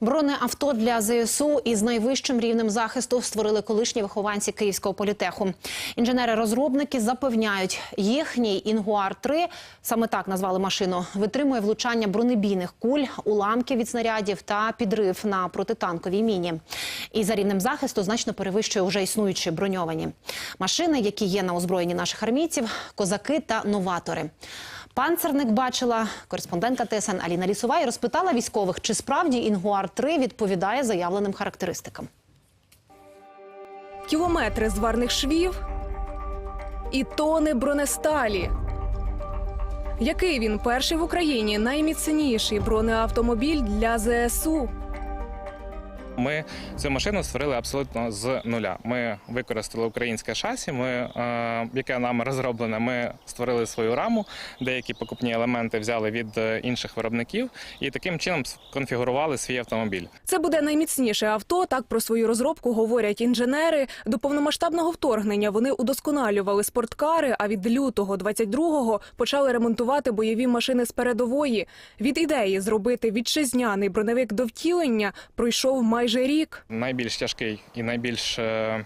Бронеавто для ЗСУ із найвищим рівнем захисту створили колишні вихованці Київського політеху. Інженери-розробники запевняють, їхній інгуар 3 саме так назвали машину, витримує влучання бронебійних куль, уламків від снарядів та підрив на протитанковій міні. І за рівнем захисту значно перевищує вже існуючі броньовані машини, які є на озброєнні наших армійців, козаки та новатори. Панцерник бачила кореспондентка ТСН Аліна Лісова і розпитала військових, чи справді інгуар 3 відповідає заявленим характеристикам. кілометри зварних швів і тони бронесталі. Який він перший в Україні найміцніший бронеавтомобіль для ЗСУ? Ми цю машину створили абсолютно з нуля. Ми використали українське шасі, ми, е, яке нами розроблене. Ми створили свою раму, деякі покупні елементи взяли від е, інших виробників і таким чином конфігурували свій автомобіль. Це буде найміцніше авто. Так про свою розробку говорять інженери. До повномасштабного вторгнення вони удосконалювали спорткари. А від лютого 22-го почали ремонтувати бойові машини з передової. Від ідеї зробити вітчизняний броневик до втілення пройшов майже рік. Найбільш тяжкий і найбільш е,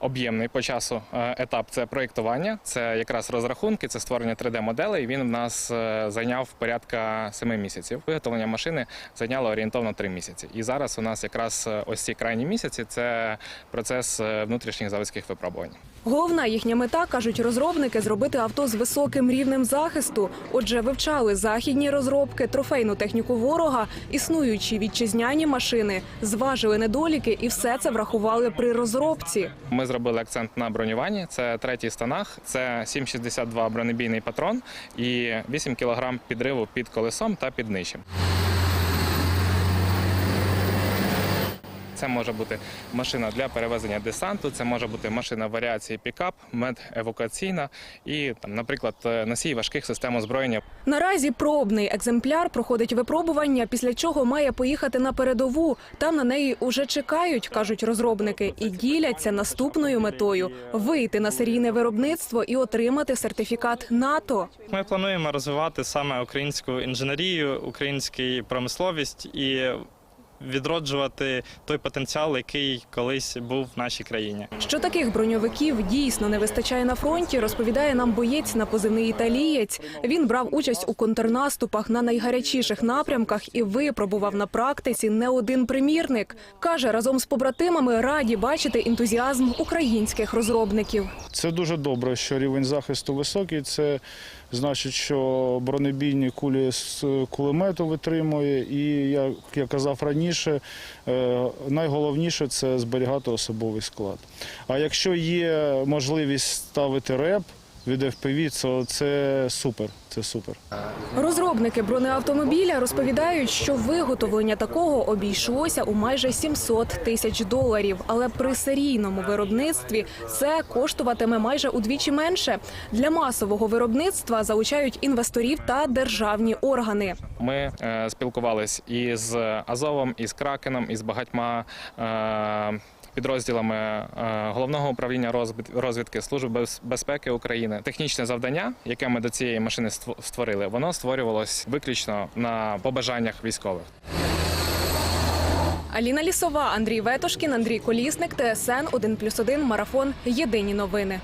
об'ємний по часу е, етап це проєктування, це якраз розрахунки, це створення 3D-моделей. Він в нас е, зайняв порядка 7 місяців. Виготовлення машини зайняло орієнтовно 3 місяці. І зараз у нас якраз е, ось ці крайні місяці це процес внутрішніх заводських випробувань. Головна їхня мета, кажуть розробники, зробити авто з високим рівнем захисту. Отже, вивчали західні розробки, трофейну техніку ворога, існуючі вітчизняні машини, зважили недоліки і все це врахували при розробці. Ми зробили акцент на бронюванні. Це третій станах, це 7,62 бронебійний патрон і 8 кг підриву під колесом та під нижчим. Це може бути машина для перевезення десанту, це може бути машина варіації пікап, медевакуаційна і, там, наприклад, носій важких систем озброєння. Наразі пробний екземпляр проходить випробування, після чого має поїхати на передову. Там на неї уже чекають, кажуть розробники, і діляться наступною метою вийти на серійне виробництво і отримати сертифікат НАТО. Ми плануємо розвивати саме українську інженерію, українську промисловість і відроджувати той потенціал, який колись був в нашій країні. Що таких броньовиків дійсно не вистачає на фронті, розповідає нам боєць на позивний італієць. Він брав участь у контрнаступах на найгарячіших напрямках і випробував на практиці не один примірник. каже, разом з побратимами раді бачити ентузіазм українських розробників. Це дуже добре, що рівень захисту високий. Це значить, що бронебійні кулі з кулемету витримує. І як я казав раніше, е, найголовніше це зберігати особовий склад. А якщо є можливість ставити реп від FPV, то це супер. Це супер. Розробники бронеавтомобіля розповідають, що виготовлення такого обійшлося у майже 700 тисяч доларів. Але при серійному виробництві це коштуватиме майже удвічі менше. Для масового виробництва залучають інвесторів та державні органи. Ми е, спілкувались і з Азовом, і з Кракеном, і з багатьма. Е, Підрозділами е, головного управління розвідки Служби без- безпеки України технічне завдання, яке ми до цієї машини створили, воно створювалось виключно на побажаннях військових. Аліна Лісова, Андрій Ветошкін, Андрій Колісник, ТСН 1+,1, Марафон. Єдині новини.